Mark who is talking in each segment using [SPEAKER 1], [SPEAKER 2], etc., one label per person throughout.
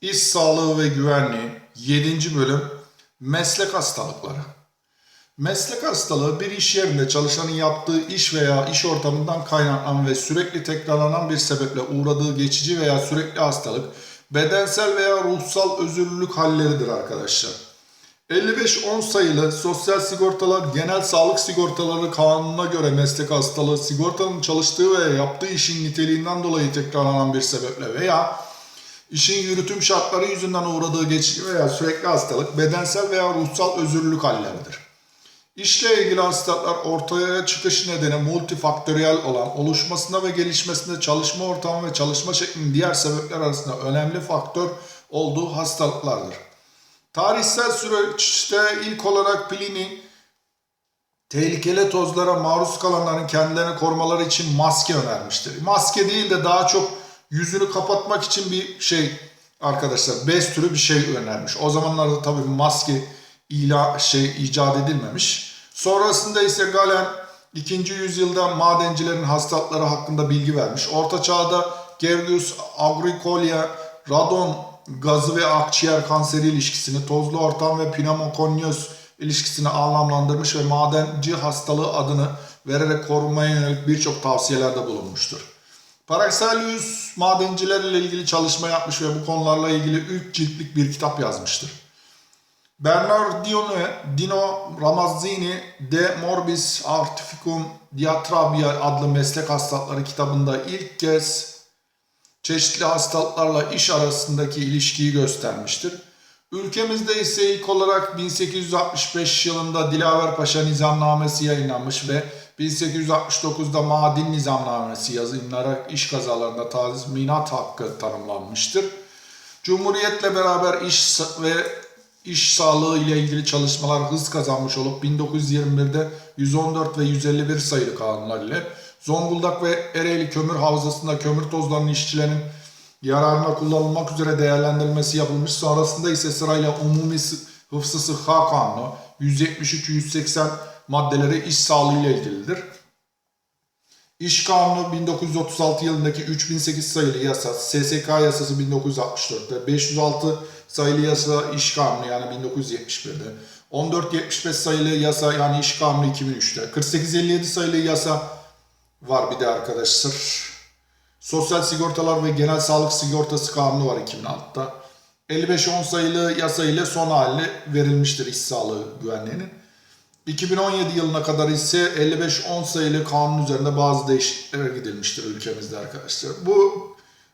[SPEAKER 1] İş Sağlığı ve Güvenliği 7. bölüm Meslek Hastalıkları. Meslek hastalığı bir iş yerinde çalışanın yaptığı iş veya iş ortamından kaynaklanan ve sürekli tekrarlanan bir sebeple uğradığı geçici veya sürekli hastalık, bedensel veya ruhsal özürlülük halleridir arkadaşlar. 55-10 sayılı Sosyal Sigortalar Genel Sağlık Sigortaları Kanunu'na göre meslek hastalığı sigortanın çalıştığı veya yaptığı işin niteliğinden dolayı tekrarlanan bir sebeple veya işin yürütüm şartları yüzünden uğradığı geçici veya sürekli hastalık, bedensel veya ruhsal özürlülük halleridir. İşle ilgili hastalıklar ortaya çıkış nedeni multifaktöriyel olan oluşmasında ve gelişmesinde çalışma ortamı ve çalışma şeklinin diğer sebepler arasında önemli faktör olduğu hastalıklardır. Tarihsel süreçte ilk olarak Pliny tehlikeli tozlara maruz kalanların kendilerini korumaları için maske önermiştir. Maske değil de daha çok yüzünü kapatmak için bir şey arkadaşlar bez türü bir şey önermiş. O zamanlarda tabii maske ila şey icat edilmemiş. Sonrasında ise Galen 2. yüzyılda madencilerin hastalıkları hakkında bilgi vermiş. Orta çağda Gervius Agricola radon gazı ve akciğer kanseri ilişkisini, tozlu ortam ve pneumokonyöz ilişkisini anlamlandırmış ve madenci hastalığı adını vererek korunmaya yönelik birçok tavsiyelerde bulunmuştur. Paracelsus madencilerle ilgili çalışma yapmış ve bu konularla ilgili ilk ciltlik bir kitap yazmıştır. Bernardino Dino Ramazzini De Morbis Artificum Diatrabia adlı meslek hastalıkları kitabında ilk kez çeşitli hastalıklarla iş arasındaki ilişkiyi göstermiştir. Ülkemizde ise ilk olarak 1865 yılında Dilaver Paşa Nizamnamesi yayınlanmış ve 1869'da Madin Nizamnamesi yazılarak iş kazalarında tazminat hakkı tanımlanmıştır. Cumhuriyetle beraber iş ve iş sağlığı ile ilgili çalışmalar hız kazanmış olup 1921'de 114 ve 151 sayılı kanunlar ile Zonguldak ve Ereğli kömür havzasında kömür tozlarının işçilerin yararına kullanılmak üzere değerlendirilmesi yapılmış. Sonrasında ise sırayla Umumi Hıfzı Sıhha Kanunu 173-180 maddeleri iş sağlığı ile ilgilidir. İş Kanunu 1936 yılındaki 3008 sayılı yasa, SSK yasası 1964'te, 506 sayılı yasa İş Kanunu yani 1971'de, 1475 sayılı yasa yani İş Kanunu 2003'te, 4857 sayılı yasa var bir de arkadaşlar. Sosyal Sigortalar ve Genel Sağlık Sigortası Kanunu var 2006'da. 5510 sayılı yasa ile son hali verilmiştir iş sağlığı güvenliğinin. 2017 yılına kadar ise 5510 sayılı kanun üzerinde bazı değişikliklere gidilmiştir ülkemizde arkadaşlar. Bu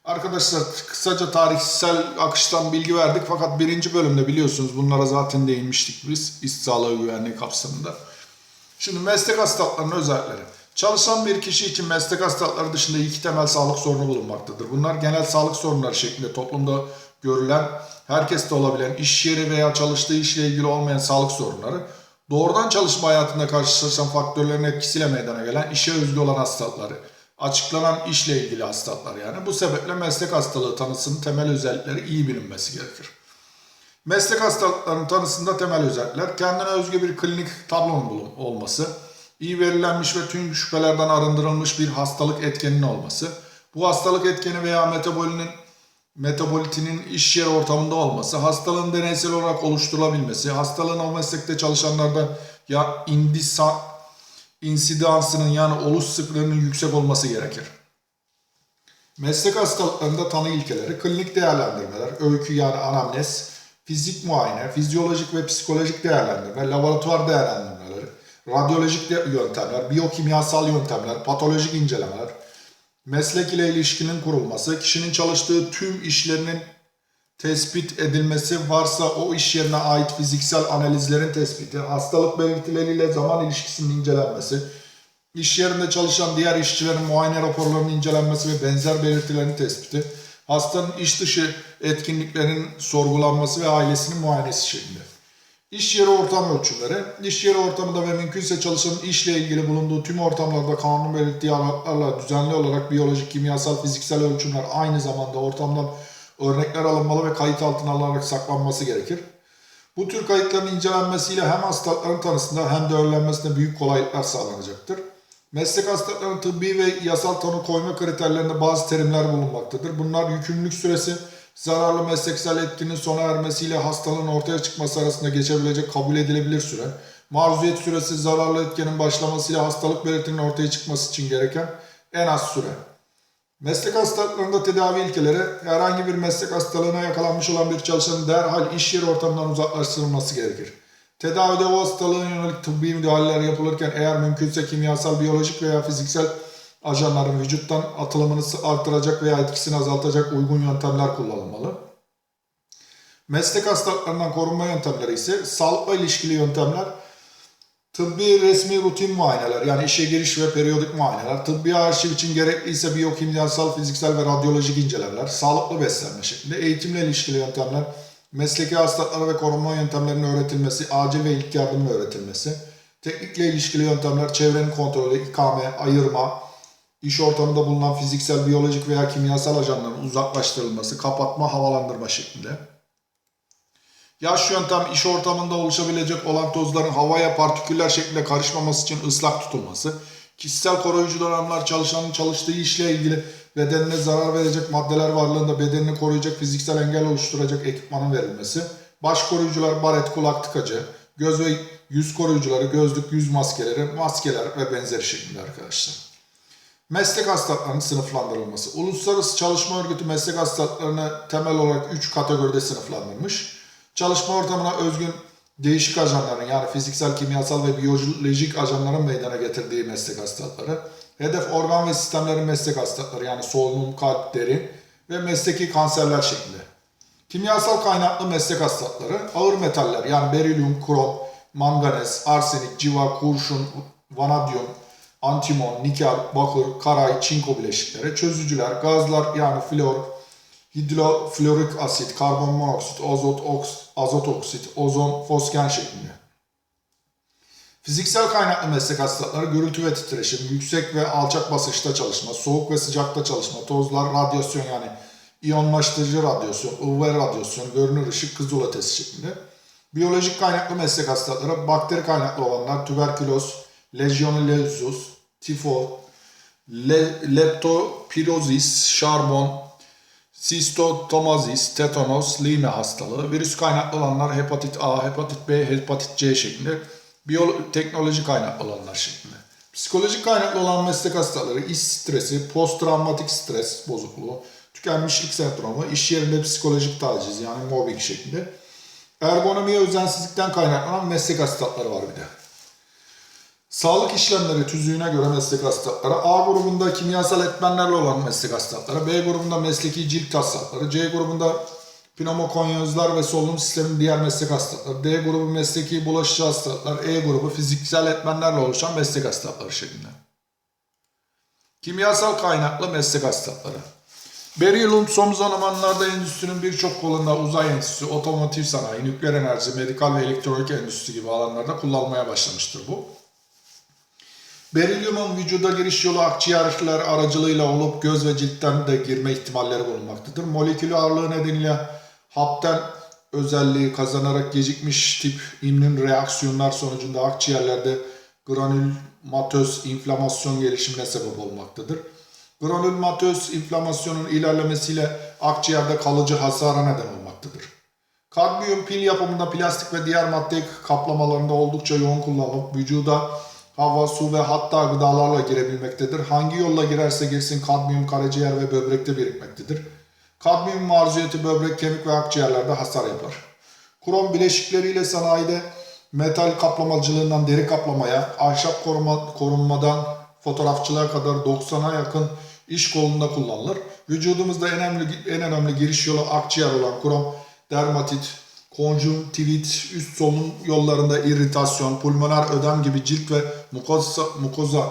[SPEAKER 1] arkadaşlar kısaca tarihsel akıştan bilgi verdik fakat birinci bölümde biliyorsunuz bunlara zaten değinmiştik biz iş sağlığı güvenliği kapsamında. Şimdi meslek hastalıklarının özellikleri. Çalışan bir kişi için meslek hastalıkları dışında iki temel sağlık sorunu bulunmaktadır. Bunlar genel sağlık sorunları şeklinde toplumda görülen, herkeste olabilen, iş yeri veya çalıştığı işle ilgili olmayan sağlık sorunları, doğrudan çalışma hayatında karşılaşan faktörlerin etkisiyle meydana gelen işe özgü olan hastalıkları, açıklanan işle ilgili hastalıklar yani. Bu sebeple meslek hastalığı tanısının temel özellikleri iyi bilinmesi gerekir. Meslek hastalıklarının tanısında temel özellikler, kendine özgü bir klinik tablonun olması, iyi verilenmiş ve tüm şüphelerden arındırılmış bir hastalık etkeninin olması, bu hastalık etkeni veya metabolinin metabolitinin iş yeri ortamında olması, hastalığın deneysel olarak oluşturulabilmesi, hastalığın o meslekte çalışanlarda ya indisa, insidansının yani oluş sıklığının yüksek olması gerekir. Meslek hastalıklarında tanı ilkeleri, klinik değerlendirmeler, öykü yani anamnez, fizik muayene, fizyolojik ve psikolojik değerlendirme, laboratuvar değerlendirmeleri, radyolojik yöntemler, biyokimyasal yöntemler, patolojik incelemeler, meslek ile ilişkinin kurulması, kişinin çalıştığı tüm işlerinin tespit edilmesi, varsa o iş yerine ait fiziksel analizlerin tespiti, hastalık belirtileriyle zaman ilişkisinin incelenmesi, iş yerinde çalışan diğer işçilerin muayene raporlarının incelenmesi ve benzer belirtilerin tespiti, hastanın iş dışı etkinliklerinin sorgulanması ve ailesinin muayenesi şeklinde. İş yeri ortam ölçümleri, iş yeri ortamında ve mümkünse çalışanın işle ilgili bulunduğu tüm ortamlarda kanun belirttiği aralıklarla düzenli olarak biyolojik, kimyasal, fiziksel ölçümler aynı zamanda ortamdan örnekler alınmalı ve kayıt altına alınarak saklanması gerekir. Bu tür kayıtların incelenmesiyle hem hastalıkların tanısında hem de önlenmesinde büyük kolaylıklar sağlanacaktır. Meslek hastalıklarının tıbbi ve yasal tanı koyma kriterlerinde bazı terimler bulunmaktadır. Bunlar yükümlülük süresi, zararlı mesleksel etkinin sona ermesiyle hastalığın ortaya çıkması arasında geçebilecek kabul edilebilir süre, maruziyet süresi zararlı etkinin başlamasıyla hastalık belirtinin ortaya çıkması için gereken en az süre. Meslek hastalıklarında tedavi ilkeleri herhangi bir meslek hastalığına yakalanmış olan bir çalışanın derhal iş yeri ortamından uzaklaştırılması gerekir. Tedavide o hastalığın yönelik tıbbi müdahaleler yapılırken eğer mümkünse kimyasal, biyolojik veya fiziksel ajanların vücuttan atılımını artıracak veya etkisini azaltacak uygun yöntemler kullanılmalı. Meslek hastalıklarından korunma yöntemleri ise sağlıkla ilişkili yöntemler, tıbbi resmi rutin muayeneler yani işe giriş ve periyodik muayeneler, tıbbi arşiv için gerekliyse biyokimyasal, fiziksel ve radyolojik incelemeler, sağlıklı beslenme şeklinde eğitimle ilişkili yöntemler, mesleki hastalıklara ve korunma yöntemlerinin öğretilmesi, acil ve ilk yardımın öğretilmesi, teknikle ilişkili yöntemler, çevrenin kontrolü, ikame, ayırma, iş ortamında bulunan fiziksel, biyolojik veya kimyasal ajanların uzaklaştırılması, kapatma, havalandırma şeklinde. Yaş yöntem iş ortamında oluşabilecek olan tozların havaya partiküller şeklinde karışmaması için ıslak tutulması, kişisel koruyucu donanımlar çalışanın çalıştığı işle ilgili bedenine zarar verecek maddeler varlığında bedenini koruyacak fiziksel engel oluşturacak ekipmanın verilmesi, baş koruyucular, baret, kulak tıkacı, göz ve yüz koruyucuları, gözlük, yüz maskeleri, maskeler ve benzeri şeklinde arkadaşlar. Meslek hastalıklarının sınıflandırılması. Uluslararası Çalışma Örgütü meslek hastalıklarını temel olarak 3 kategoride sınıflandırmış. Çalışma ortamına özgün değişik ajanların yani fiziksel, kimyasal ve biyolojik ajanların meydana getirdiği meslek hastalıkları. Hedef organ ve sistemlerin meslek hastalıkları yani solunum, kalp, deri ve mesleki kanserler şeklinde. Kimyasal kaynaklı meslek hastalıkları ağır metaller yani berilyum, krom, manganez, arsenik, civa, kurşun, vanadyum, antimon, nikel, bakır, karay, çinko bileşikleri, çözücüler, gazlar yani flor, hidroflorik asit, karbon monoksit, azot, oks, azot oksit, ozon, fosgen şeklinde. Fiziksel kaynaklı meslek hastalıkları gürültü ve titreşim, yüksek ve alçak basınçta çalışma, soğuk ve sıcakta çalışma, tozlar, radyasyon yani iyonlaştırıcı radyasyon, UV radyasyon, görünür ışık, kızıl ötesi şeklinde. Biyolojik kaynaklı meslek hastalıkları, bakteri kaynaklı olanlar, tüberküloz, legionellosus, tifo, le, leptopirozis, şarbon, sistotomazis, tetanos, lime hastalığı, virüs kaynaklı olanlar hepatit A, hepatit B, hepatit C şeklinde, biyoteknoloji kaynaklı olanlar şeklinde. Psikolojik kaynaklı olan meslek hastalıkları, iş stresi, posttraumatik stres bozukluğu, tükenmişlik sendromu, iş yerinde psikolojik taciz yani mobbing şeklinde. Ergonomiye özensizlikten kaynaklanan meslek hastalıkları var bir de. Sağlık işlemleri tüzüğüne göre meslek hastalıkları, A grubunda kimyasal etmenlerle olan meslek hastalıkları, B grubunda mesleki cilt hastalıkları, C grubunda pneumokonyozlar ve solunum sistemi diğer meslek hastalıkları, D grubu mesleki bulaşıcı hastalıklar, E grubu fiziksel etmenlerle oluşan meslek hastalıkları şeklinde. Kimyasal kaynaklı meslek hastalıkları. Berilyum son zamanlarda endüstrinin birçok kolunda uzay endüstrisi, otomotiv sanayi, nükleer enerji, medikal ve elektronik endüstri gibi alanlarda kullanılmaya başlamıştır bu. Berilyumun vücuda giriş yolu akciğerler aracılığıyla olup göz ve ciltten de girme ihtimalleri bulunmaktadır. Molekülü ağırlığı nedeniyle hapten özelliği kazanarak gecikmiş tip immün reaksiyonlar sonucunda akciğerlerde granülmatöz inflamasyon gelişimine sebep olmaktadır. Granülmatöz inflamasyonun ilerlemesiyle akciğerde kalıcı hasara neden olmaktadır. Kadmiyum pil yapımında plastik ve diğer madde kaplamalarında oldukça yoğun kullanılıp vücuda hava, su ve hatta gıdalarla girebilmektedir. Hangi yolla girerse girsin kadmiyum karaciğer ve böbrekte birikmektedir. Kadmiyum maruziyeti böbrek, kemik ve akciğerlerde hasar yapar. Krom bileşikleriyle sanayide metal kaplamacılığından deri kaplamaya, ahşap koruma, korunmadan fotoğrafçılığa kadar 90'a yakın iş kolunda kullanılır. Vücudumuzda en önemli, en önemli giriş yolu akciğer olan krom, dermatit, konjüktivit, üst solunum yollarında irritasyon, pulmoner ödem gibi cilt ve mukoza, mukoza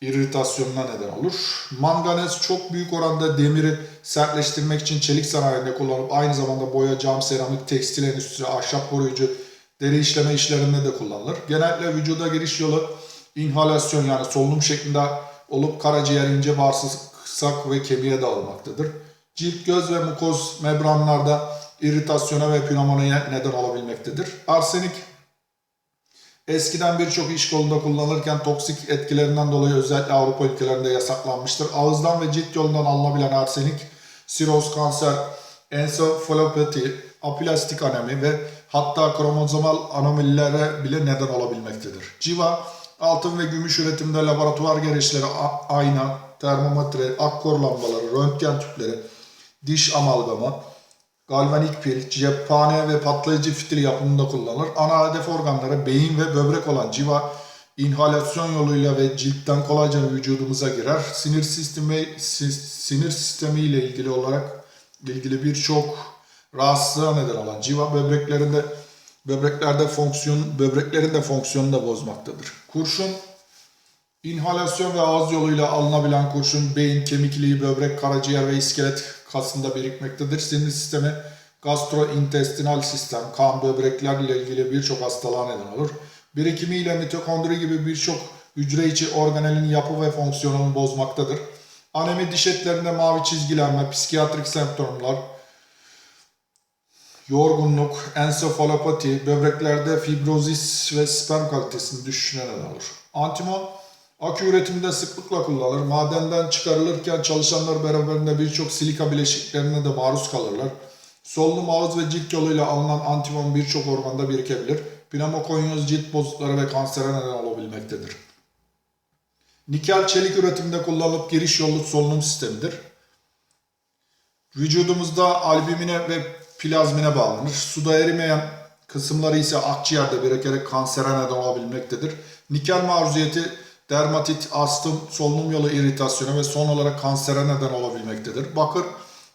[SPEAKER 1] irritasyonuna neden olur. Manganez çok büyük oranda demiri sertleştirmek için çelik sanayinde kullanılıp aynı zamanda boya, cam, seramik, tekstil endüstri, ahşap koruyucu, deri işleme işlerinde de kullanılır. Genellikle vücuda giriş yolu inhalasyon yani solunum şeklinde olup karaciğer, ince bağırsak ve kemiğe dağılmaktadır. Cilt, göz ve mukoz membranlarda irritasyona ve pneumoniye neden olabilmektedir. Arsenik eskiden birçok iş kolunda kullanılırken toksik etkilerinden dolayı özellikle Avrupa ülkelerinde yasaklanmıştır. Ağızdan ve cilt yolundan alınabilen arsenik, siroz, kanser, ensefalopati, aplastik anemi ve hatta kromozomal anomalilere bile neden olabilmektedir. Civa, altın ve gümüş üretiminde laboratuvar gereçleri, ayna, termometre, akkor lambaları, röntgen tüpleri, diş amalgamı, galvanik pil, cephane ve patlayıcı fitil yapımında kullanılır. Ana hedef organları beyin ve böbrek olan civa inhalasyon yoluyla ve ciltten kolayca vücudumuza girer. Sinir sistemi si- sinir sistemi ile ilgili olarak ilgili birçok rahatsızlığa neden olan civa böbreklerinde böbreklerde fonksiyon böbreklerin de fonksiyonunu da bozmaktadır. Kurşun İnhalasyon ve ağız yoluyla alınabilen kurşun beyin, kemik iliği, böbrek, karaciğer ve iskelet kasında birikmektedir. Sinir sistemi, gastrointestinal sistem, kan, böbrekler ile ilgili birçok hastalığa neden olur. Birikimiyle mitokondri gibi birçok hücre içi organelin yapı ve fonksiyonunu bozmaktadır. Anemi diş etlerinde mavi çizgilenme, psikiyatrik semptomlar, yorgunluk, ensefalopati, böbreklerde fibrozis ve sperm kalitesinin düşüşüne neden olur. Antimon, akü üretiminde sıklıkla kullanılır. Madenden çıkarılırken çalışanlar beraberinde birçok silika bileşiklerine de maruz kalırlar. Solunum ağız ve cilt yoluyla alınan antimon birçok organda birikebilir. Pneumokonyoz cilt bozuklukları ve kansere neden olabilmektedir. Nikel çelik üretiminde kullanılıp giriş yolluk solunum sistemidir. Vücudumuzda albümine ve plazmine bağlanır. Suda erimeyen kısımları ise akciğerde birikerek kansere neden olabilmektedir. Nikel maruziyeti dermatit, astım, solunum yolu iritasyonu ve son olarak kansere neden olabilmektedir. Bakır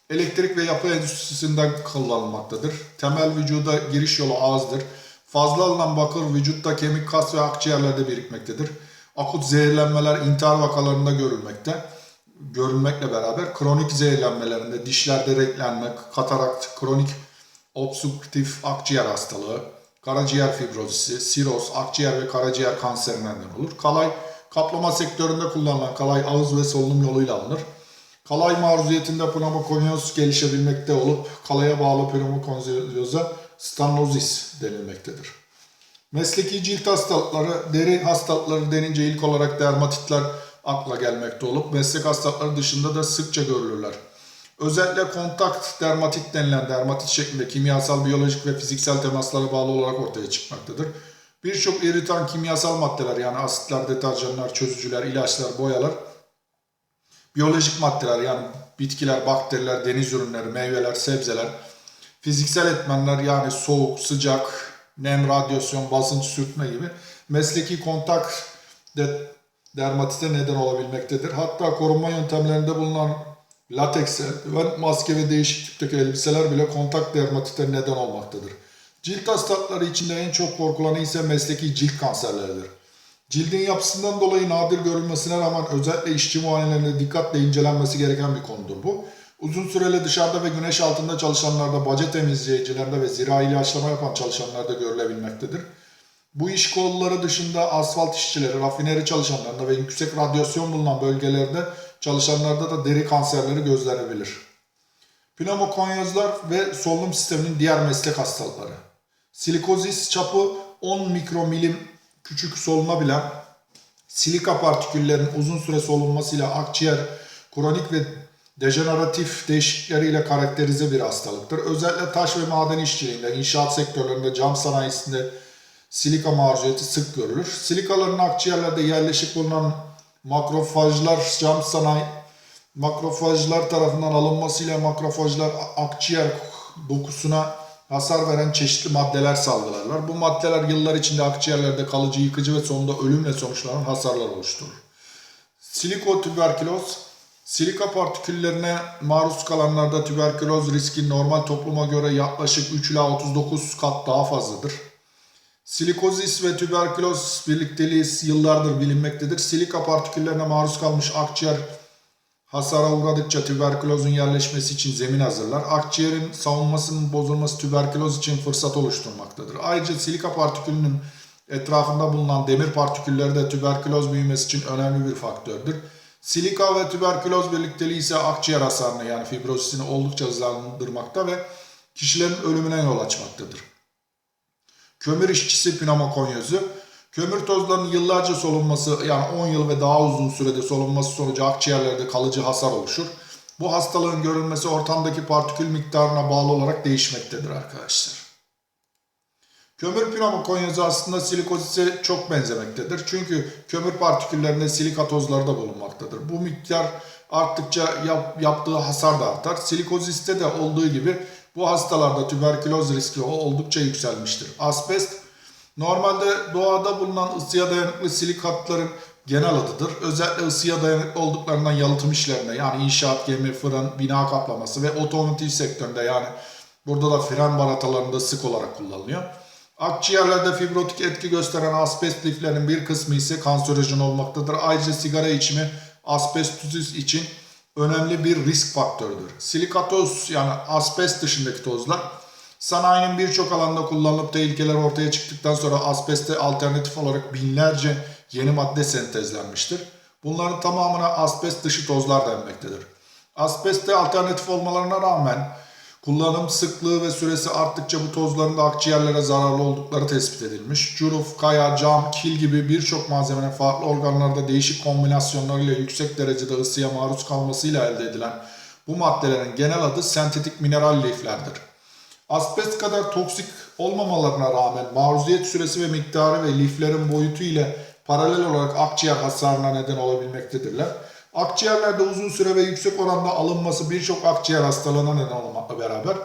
[SPEAKER 1] elektrik ve yapı endüstrisinden kullanılmaktadır. Temel vücuda giriş yolu ağızdır. Fazla alınan bakır vücutta kemik, kas ve akciğerlerde birikmektedir. Akut zehirlenmeler intihar vakalarında görülmekte görülmekle beraber kronik zehirlenmelerinde dişlerde renklenme, katarakt, kronik obstrüktif akciğer hastalığı, karaciğer fibrozisi, siroz, akciğer ve karaciğer kanseri neden olur. Kalay, kaplama sektöründe kullanılan kalay ağız ve solunum yoluyla alınır. Kalay maruziyetinde pneumokonyoz gelişebilmekte olup kalaya bağlı pneumokonyoza stanozis denilmektedir. Mesleki cilt hastalıkları, deri hastalıkları denince ilk olarak dermatitler akla gelmekte olup meslek hastalıkları dışında da sıkça görülürler. Özellikle kontakt dermatit denilen dermatit şeklinde kimyasal, biyolojik ve fiziksel temaslara bağlı olarak ortaya çıkmaktadır. Birçok iritan kimyasal maddeler yani asitler, deterjanlar, çözücüler, ilaçlar, boyalar, biyolojik maddeler yani bitkiler, bakteriler, deniz ürünleri, meyveler, sebzeler, fiziksel etmenler yani soğuk, sıcak, nem, radyasyon, basınç, sürtme gibi mesleki kontak de, dermatite neden olabilmektedir. Hatta korunma yöntemlerinde bulunan lateks, eldiven, maske ve değişik tipteki elbiseler bile kontak dermatite neden olmaktadır. Cilt hastalıkları içinde en çok korkulanı ise mesleki cilt kanserleridir. Cildin yapısından dolayı nadir görülmesine rağmen özellikle işçi muayenelerinde dikkatle incelenmesi gereken bir konudur bu. Uzun süreli dışarıda ve güneş altında çalışanlarda, baca temizleyicilerde ve zirai ilaçlama yapan çalışanlarda görülebilmektedir. Bu iş kolları dışında asfalt işçileri, rafineri çalışanlarında ve yüksek radyasyon bulunan bölgelerde çalışanlarda da deri kanserleri gözlenebilir. Pneumokonyozlar ve solunum sisteminin diğer meslek hastalıkları. Silikozis çapı 10 mikromilim küçük solunabilen silika partiküllerinin uzun süre solunmasıyla akciğer, kronik ve dejeneratif değişiklikleriyle karakterize bir hastalıktır. Özellikle taş ve maden işçiliğinde, inşaat sektörlerinde, cam sanayisinde silika maruziyeti sık görülür. Silikaların akciğerlerde yerleşik bulunan makrofajlar cam sanayi makrofajlar tarafından alınmasıyla makrofajlar akciğer dokusuna hasar veren çeşitli maddeler salgılarlar. Bu maddeler yıllar içinde akciğerlerde kalıcı, yıkıcı ve sonunda ölümle sonuçlanan hasarlar oluşturur. Silikotüberküloz, silika partiküllerine maruz kalanlarda tüberküloz riski normal topluma göre yaklaşık 3 ila 39 kat daha fazladır. Silikozis ve tüberküloz birlikteliği yıllardır bilinmektedir. Silika partiküllerine maruz kalmış akciğer hasara uğradıkça tüberkülozun yerleşmesi için zemin hazırlar. Akciğerin savunmasının bozulması tüberküloz için fırsat oluşturmaktadır. Ayrıca silika partikülünün etrafında bulunan demir partikülleri de tüberküloz büyümesi için önemli bir faktördür. Silika ve tüberküloz birlikteliği ise akciğer hasarını yani fibrozisini oldukça hızlandırmakta ve kişilerin ölümüne yol açmaktadır. Kömür işçisi pneumokonyozu. Kömür tozlarının yıllarca solunması yani 10 yıl ve daha uzun sürede solunması sonucu akciğerlerde kalıcı hasar oluşur. Bu hastalığın görülmesi ortamdaki partikül miktarına bağlı olarak değişmektedir arkadaşlar. Kömür pneumokonyası aslında silikozise çok benzemektedir. Çünkü kömür partiküllerinde silika tozları da bulunmaktadır. Bu miktar arttıkça yap- yaptığı hasar da artar. Silikoziste de olduğu gibi bu hastalarda tüberküloz riski oldukça yükselmiştir. Asbest normalde doğada bulunan ısıya dayanıklı silikatların genel adıdır. Özellikle ısıya dayanıklı olduklarından yalıtım işlerinde yani inşaat, gemi, fırın, bina kaplaması ve otomotiv sektöründe yani burada da fren baratalarında sık olarak kullanılıyor. Akciğerlerde fibrotik etki gösteren asbest liflerinin bir kısmı ise kanserojen olmaktadır. Ayrıca sigara içimi asbestozis için önemli bir risk faktörüdür. Silikatoz yani asbest dışındaki tozlar sanayinin birçok alanda kullanılıp tehlikeler ortaya çıktıktan sonra asbeste alternatif olarak binlerce yeni madde sentezlenmiştir. Bunların tamamına asbest dışı tozlar denmektedir. Asbeste alternatif olmalarına rağmen kullanım sıklığı ve süresi arttıkça bu tozların da akciğerlere zararlı oldukları tespit edilmiş. Cüruf, kaya, cam, kil gibi birçok malzemenin farklı organlarda değişik kombinasyonlarıyla yüksek derecede ısıya maruz kalmasıyla elde edilen bu maddelerin genel adı sentetik mineral liflerdir. Asbest kadar toksik olmamalarına rağmen maruziyet süresi ve miktarı ve liflerin boyutu ile paralel olarak akciğer hasarına neden olabilmektedirler. Akciğerlerde uzun süre ve yüksek oranda alınması birçok akciğer hastalığına neden olmakla beraber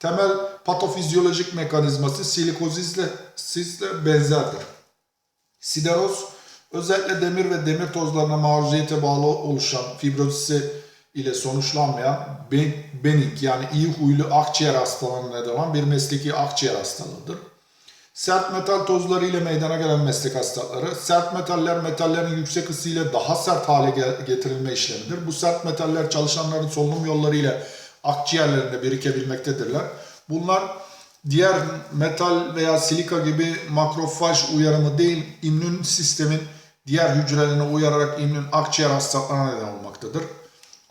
[SPEAKER 1] temel patofizyolojik mekanizması silikozisle sizle benzerdir. Sideroz özellikle demir ve demir tozlarına maruziyete bağlı oluşan fibrozisi ile sonuçlanmayan ben- benik yani iyi huylu akciğer hastalığına neden bir mesleki akciğer hastalığıdır. Sert metal tozları ile meydana gelen meslek hastalıkları, sert metaller metallerin yüksek ısı ile daha sert hale ge- getirilme işlemidir. Bu sert metaller çalışanların solunum yolları ile akciğerlerinde birikebilmektedirler. Bunlar diğer metal veya silika gibi makrofaj uyarımı değil, immün sistemin diğer hücrelerine uyararak immün akciğer hastalıklarına neden olmaktadır.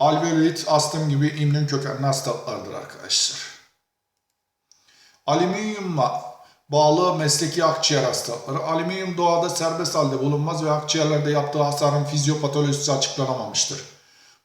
[SPEAKER 1] Alveolit, astım gibi immün kökenli hastalıklardır arkadaşlar. Alüminyuma bağlı mesleki akciğer hastalıkları. Alüminyum doğada serbest halde bulunmaz ve akciğerlerde yaptığı hasarın fizyopatolojisi açıklanamamıştır.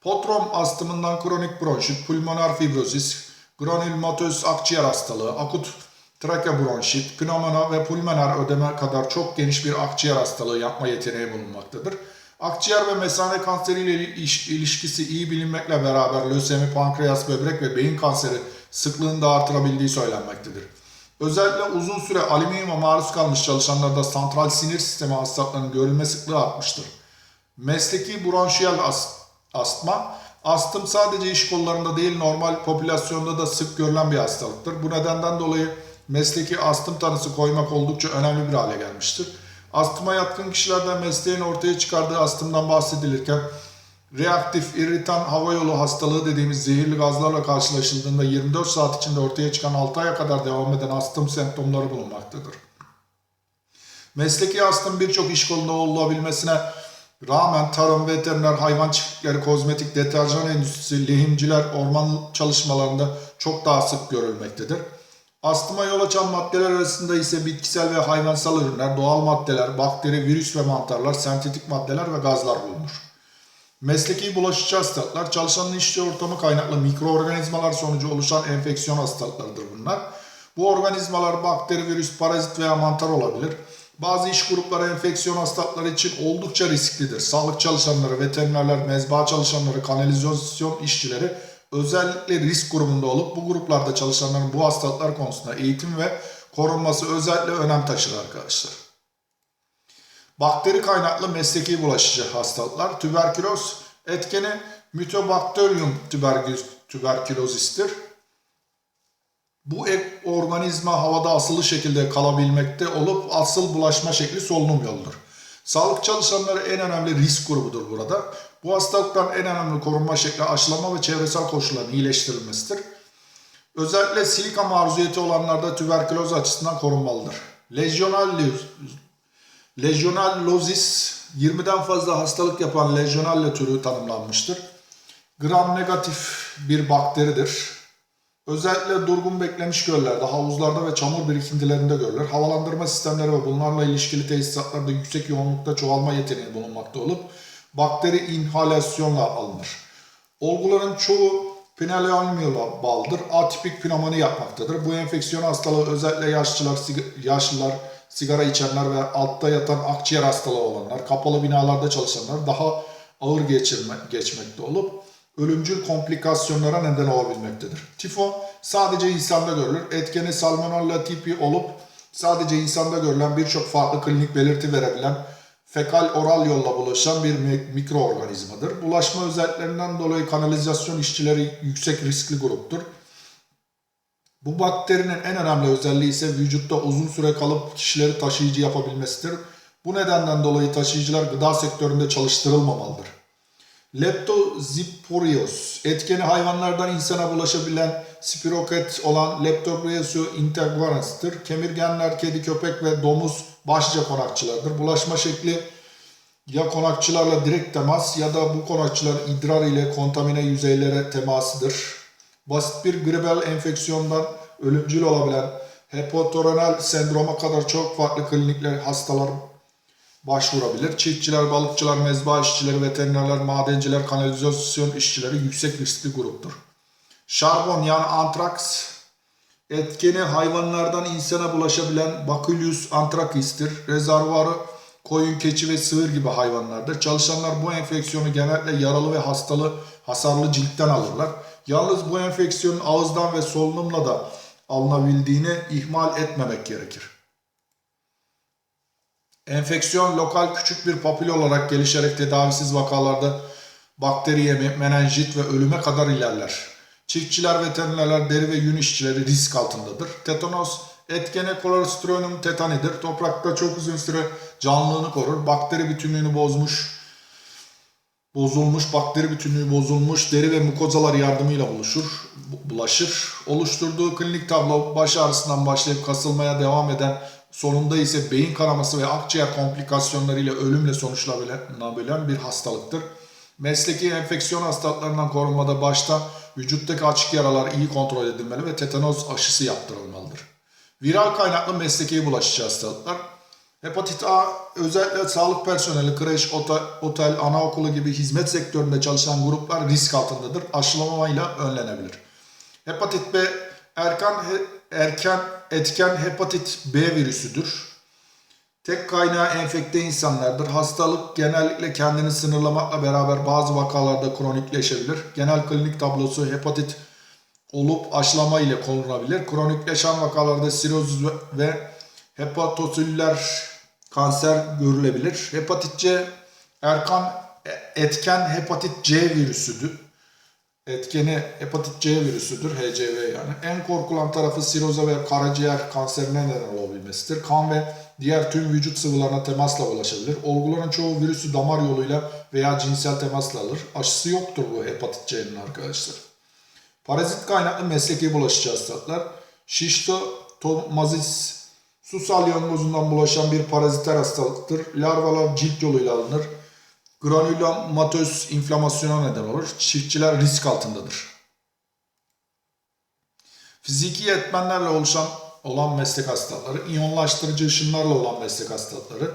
[SPEAKER 1] Potrom astımından kronik bronşit, pulmoner fibrozis, granülomatoz akciğer hastalığı, akut trakeobronşit, pneumona ve pulmoner ödeme kadar çok geniş bir akciğer hastalığı yapma yeteneği bulunmaktadır. Akciğer ve mesane kanseriyle iliş- ilişkisi iyi bilinmekle beraber lösemi, pankreas, böbrek ve beyin kanseri sıklığını da artırabildiği söylenmektedir. Özellikle uzun süre alüminyuma maruz kalmış çalışanlarda santral sinir sistemi hastalıklarının görülme sıklığı artmıştır. Mesleki bronşiyel as- astma, astım sadece iş kollarında değil normal popülasyonda da sık görülen bir hastalıktır. Bu nedenden dolayı mesleki astım tanısı koymak oldukça önemli bir hale gelmiştir. Astıma yatkın kişilerden mesleğin ortaya çıkardığı astımdan bahsedilirken reaktif irritan hava yolu hastalığı dediğimiz zehirli gazlarla karşılaşıldığında 24 saat içinde ortaya çıkan 6 aya kadar devam eden astım semptomları bulunmaktadır. Mesleki astım birçok iş kolunda olabilmesine rağmen tarım, veteriner, hayvan çiftlikleri, kozmetik, deterjan endüstrisi, lehimciler, orman çalışmalarında çok daha sık görülmektedir. Astıma yol açan maddeler arasında ise bitkisel ve hayvansal ürünler, doğal maddeler, bakteri, virüs ve mantarlar, sentetik maddeler ve gazlar bulunur. Mesleki bulaşıcı hastalıklar, çalışanın işçi ortamı kaynaklı mikroorganizmalar sonucu oluşan enfeksiyon hastalıklarıdır bunlar. Bu organizmalar bakteri, virüs, parazit veya mantar olabilir. Bazı iş grupları enfeksiyon hastalıkları için oldukça risklidir. Sağlık çalışanları, veterinerler, mezba çalışanları, kanalizasyon işçileri özellikle risk grubunda olup bu gruplarda çalışanların bu hastalıklar konusunda eğitim ve korunması özellikle önem taşır arkadaşlar. Bakteri kaynaklı mesleki bulaşıcı hastalıklar. Tüberküloz etkeni Mycobacterium tuberkulozistir. Bu ek organizma havada asılı şekilde kalabilmekte olup asıl bulaşma şekli solunum yoludur. Sağlık çalışanları en önemli risk grubudur burada. Bu hastalıktan en önemli korunma şekli aşılama ve çevresel koşulların iyileştirilmesidir. Özellikle silika maruziyeti olanlarda tüberküloz açısından korunmalıdır. Legionellozis 20'den fazla hastalık yapan Legionella türü tanımlanmıştır. Gram negatif bir bakteridir. Özellikle durgun beklemiş göllerde, havuzlarda ve çamur birikintilerinde görülür. Havalandırma sistemleri ve bunlarla ilişkili tesisatlarda yüksek yoğunlukta çoğalma yeteneği bulunmakta olup bakteri inhalasyonla alınır. Olguların çoğu pneumonia bağlıdır. Atipik pnömoni yapmaktadır. Bu enfeksiyon hastalığı özellikle yaşlılar, sig- yaşlılar, sigara içenler ve altta yatan akciğer hastalığı olanlar, kapalı binalarda çalışanlar daha ağır geçirme, geçmekte olup ölümcül komplikasyonlara neden olabilmektedir. Tifo sadece insanda görülür. Etkeni Salmonella tipi olup sadece insanda görülen birçok farklı klinik belirti verebilen fekal oral yolla bulaşan bir mi- mikroorganizmadır. Bulaşma özelliklerinden dolayı kanalizasyon işçileri yüksek riskli gruptur. Bu bakterinin en önemli özelliği ise vücutta uzun süre kalıp kişileri taşıyıcı yapabilmesidir. Bu nedenden dolayı taşıyıcılar gıda sektöründe çalıştırılmamalıdır. Leptosporios, etkeni hayvanlardan insana bulaşabilen spiroket olan Leptosporios'u integrans,'tır. Kemirgenler, kedi, köpek ve domuz başlıca konakçılardır. Bulaşma şekli ya konakçılarla direkt temas ya da bu konakçıların idrar ile kontamine yüzeylere temasıdır. Basit bir gribel enfeksiyondan ölümcül olabilen hepatorenal sendroma kadar çok farklı klinikler hastalar başvurabilir. Çiftçiler, balıkçılar, mezba işçileri, veterinerler, madenciler, kanalizasyon işçileri yüksek riskli gruptur. Şarbon yani antraks etkeni hayvanlardan insana bulaşabilen Bacillus antrakis'tir. Rezervuarı koyun, keçi ve sığır gibi hayvanlardır. Çalışanlar bu enfeksiyonu genellikle yaralı ve hastalı, hasarlı ciltten alırlar. Yalnız bu enfeksiyonun ağızdan ve solunumla da alınabildiğini ihmal etmemek gerekir. Enfeksiyon lokal küçük bir papil olarak gelişerek tedavisiz vakalarda bakteri yemi, menenjit ve ölüme kadar ilerler. Çiftçiler, veterinerler, deri ve yün işçileri risk altındadır. Tetanos etkene Clostridium tetanidir. Toprakta çok uzun süre canlılığını korur. Bakteri bütünlüğünü bozmuş, bozulmuş, bakteri bütünlüğü bozulmuş deri ve mukozalar yardımıyla buluşur, bu- bulaşır. Oluşturduğu klinik tablo baş ağrısından başlayıp kasılmaya devam eden sonunda ise beyin kanaması ve akciğer komplikasyonlarıyla ölümle sonuçlanabilen bir hastalıktır. Mesleki enfeksiyon hastalıklarından korunmada başta vücuttaki açık yaralar iyi kontrol edilmeli ve tetanoz aşısı yaptırılmalıdır. Viral kaynaklı mesleki bulaşıcı hastalıklar Hepatit A özellikle sağlık personeli, kreş, otel, otel, anaokulu gibi hizmet sektöründe çalışan gruplar risk altındadır. Aşılamayla önlenebilir. Hepatit B erken, erken etken hepatit B virüsüdür. Tek kaynağı enfekte insanlardır. Hastalık genellikle kendini sınırlamakla beraber bazı vakalarda kronikleşebilir. Genel klinik tablosu hepatit olup aşılama ile korunabilir. Kronikleşen vakalarda siroz ve- hepatosüller kanser görülebilir. Hepatit C erkan etken hepatit C virüsüdür. Etkeni hepatit C virüsüdür, HCV yani. En korkulan tarafı siroza ve karaciğer kanserine neden olabilmesidir. Kan ve diğer tüm vücut sıvılarına temasla ulaşabilir. Olguların çoğu virüsü damar yoluyla veya cinsel temasla alır. Aşısı yoktur bu hepatit C'nin arkadaşlar. Parazit kaynaklı mesleki bulaşıcı hastalıklar. Şiştotomazis su salyangozundan bulaşan bir paraziter hastalıktır. Larvalar cilt yoluyla alınır. Granulomatöz inflamasyona neden olur. Çiftçiler risk altındadır. Fiziki etmenlerle oluşan olan meslek hastalıkları, iyonlaştırıcı ışınlarla olan meslek hastalıkları,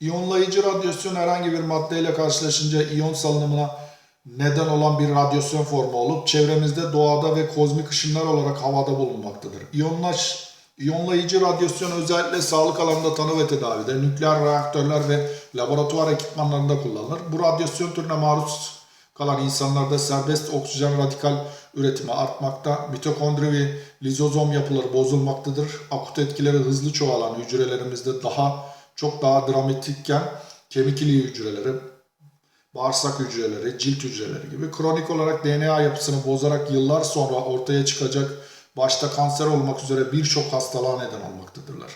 [SPEAKER 1] iyonlayıcı radyasyon herhangi bir maddeyle karşılaşınca iyon salınımına neden olan bir radyasyon formu olup çevremizde doğada ve kozmik ışınlar olarak havada bulunmaktadır. İyonlaş, iyonlayıcı radyasyon özellikle sağlık alanında tanı ve tedavide, nükleer reaktörler ve laboratuvar ekipmanlarında kullanılır. Bu radyasyon türüne maruz kalan insanlarda serbest oksijen radikal üretimi artmakta, mitokondri ve lizozom yapıları bozulmaktadır. Akut etkileri hızlı çoğalan hücrelerimizde daha çok daha dramatikken kemik iliği hücreleri, bağırsak hücreleri, cilt hücreleri gibi kronik olarak DNA yapısını bozarak yıllar sonra ortaya çıkacak başta kanser olmak üzere birçok hastalığa neden olmaktadırlar.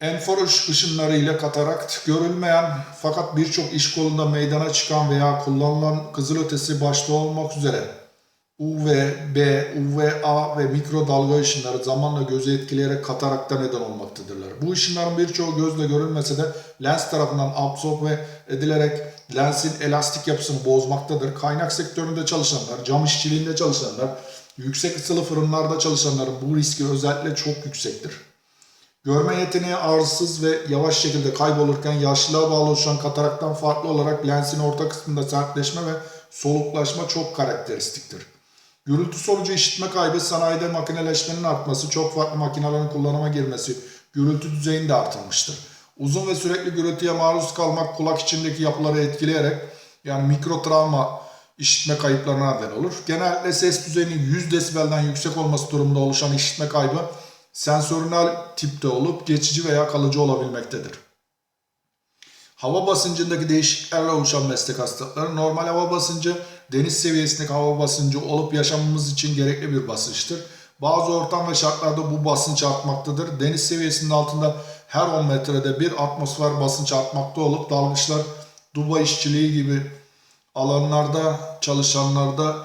[SPEAKER 1] Enfor ış- ışınları ile katarakt görülmeyen fakat birçok iş kolunda meydana çıkan veya kullanılan kızılötesi başta olmak üzere UV, B, UVA ve mikrodalga ışınları zamanla gözü etkileyerek katarakta neden olmaktadırlar. Bu ışınların birçoğu gözle görülmese de lens tarafından absorbe edilerek lensin elastik yapısını bozmaktadır. Kaynak sektöründe çalışanlar, cam işçiliğinde çalışanlar, yüksek ısılı fırınlarda çalışanların bu riski özellikle çok yüksektir. Görme yeteneği ağrısız ve yavaş şekilde kaybolurken yaşlılığa bağlı oluşan kataraktan farklı olarak lensin orta kısmında sertleşme ve soluklaşma çok karakteristiktir. Gürültü sonucu işitme kaybı, sanayide makineleşmenin artması, çok farklı makinelerin kullanıma girmesi, gürültü düzeyinde artırmıştır. Uzun ve sürekli gürültüye maruz kalmak kulak içindeki yapıları etkileyerek yani mikro travma işitme kayıplarına neden olur. Genellikle ses düzeyinin 100 desibelden yüksek olması durumunda oluşan işitme kaybı sensörünel tipte olup geçici veya kalıcı olabilmektedir. Hava basıncındaki değişikliklerle oluşan meslek hastalıkları normal hava basıncı deniz seviyesindeki hava basıncı olup yaşamımız için gerekli bir basınçtır. Bazı ortam ve şartlarda bu basınç artmaktadır. Deniz seviyesinin altında her 10 metrede bir atmosfer basınç artmakta olup dalgıçlar duba işçiliği gibi alanlarda çalışanlarda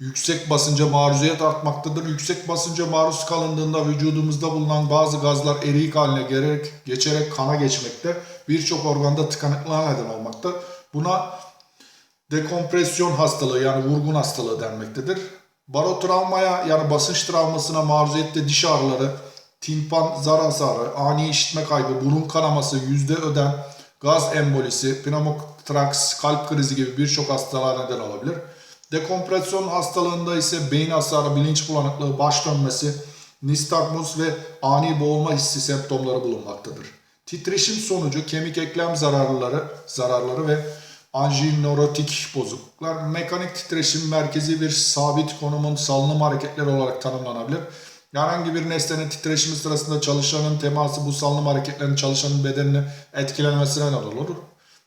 [SPEAKER 1] yüksek basınca maruziyet artmaktadır. Yüksek basınca maruz kalındığında vücudumuzda bulunan bazı gazlar eriyik haline gerek, geçerek kana geçmekte. Birçok organda tıkanıklığa neden olmakta. Buna dekompresyon hastalığı yani vurgun hastalığı denmektedir. Barotravmaya yani basınç travmasına maruziyette diş ağrıları, timpan zar hasarı, ani işitme kaybı, burun kanaması, yüzde ödem, gaz embolisi, pneumotraks, kalp krizi gibi birçok hastalığa neden olabilir. Dekompresyon hastalığında ise beyin hasarı, bilinç bulanıklığı, baş dönmesi, nistagmus ve ani boğulma hissi semptomları bulunmaktadır. Titreşim sonucu kemik eklem zararları, zararları ve anjineurotik bozukluklar mekanik titreşim merkezi bir sabit konumun salınım hareketleri olarak tanımlanabilir. Herhangi bir nesnenin titreşimi sırasında çalışanın teması bu salınım hareketlerinin çalışanın bedenini etkilemesine neden olur.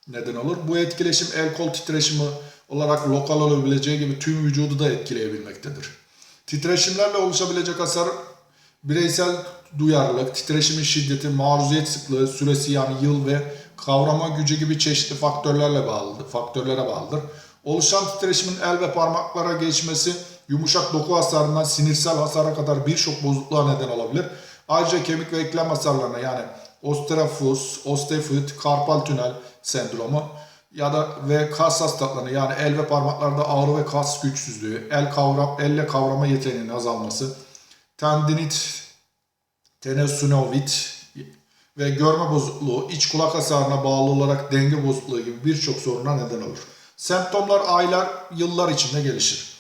[SPEAKER 1] Neden olur. Bu etkileşim el kol titreşimi olarak lokal olabileceği gibi tüm vücudu da etkileyebilmektedir. Titreşimlerle oluşabilecek hasar bireysel duyarlılık, titreşimin şiddeti, maruziyet sıklığı, süresi yani yıl ve kavrama gücü gibi çeşitli faktörlerle bağlıdır, faktörlere bağlıdır. Oluşan titreşimin el ve parmaklara geçmesi yumuşak doku hasarından sinirsel hasara kadar birçok bozukluğa neden olabilir. Ayrıca kemik ve eklem hasarlarına yani osteofuz, osteofit, karpal tünel sendromu ya da ve kas hastalıklarına yani el ve parmaklarda ağrı ve kas güçsüzlüğü, el kavram, elle kavrama yeteneğinin azalması, tendinit, tenesunovit ve görme bozukluğu, iç kulak hasarına bağlı olarak denge bozukluğu gibi birçok soruna neden olur. Semptomlar aylar, yıllar içinde gelişir.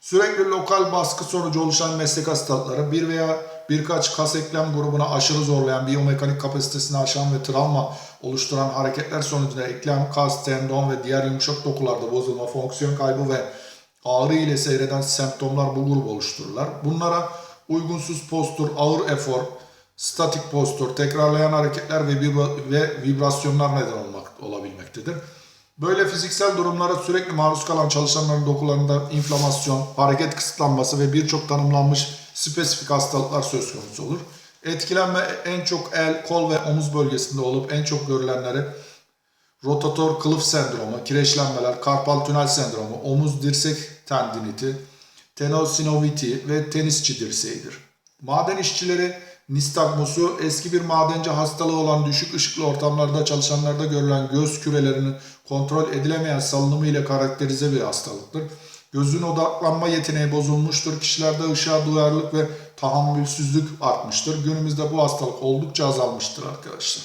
[SPEAKER 1] Sürekli lokal baskı sonucu oluşan meslek hastalıkları bir veya birkaç kas eklem grubuna aşırı zorlayan biyomekanik kapasitesini aşan ve travma oluşturan hareketler sonucunda eklem, kas, tendon ve diğer yumuşak dokularda bozulma, fonksiyon kaybı ve ağrı ile seyreden semptomlar bu grubu oluştururlar. Bunlara uygunsuz postür, ağır efor, statik postür, tekrarlayan hareketler ve, vibra- ve vibrasyonlar neden olmak, olabilmektedir. Böyle fiziksel durumlara sürekli maruz kalan çalışanların dokularında inflamasyon, hareket kısıtlanması ve birçok tanımlanmış spesifik hastalıklar söz konusu olur. Etkilenme en çok el, kol ve omuz bölgesinde olup en çok görülenleri rotator kılıf sendromu, kireçlenmeler, karpal tünel sendromu, omuz dirsek tendiniti, tenosinoviti ve tenisçi dirseğidir. Maden işçileri nistagmusu eski bir madenci hastalığı olan düşük ışıklı ortamlarda çalışanlarda görülen göz kürelerinin kontrol edilemeyen salınımı ile karakterize bir hastalıktır. Gözün odaklanma yeteneği bozulmuştur. Kişilerde ışığa duyarlılık ve tahammülsüzlük artmıştır. Günümüzde bu hastalık oldukça azalmıştır arkadaşlar.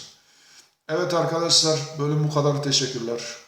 [SPEAKER 1] Evet arkadaşlar bölüm bu kadar. Teşekkürler.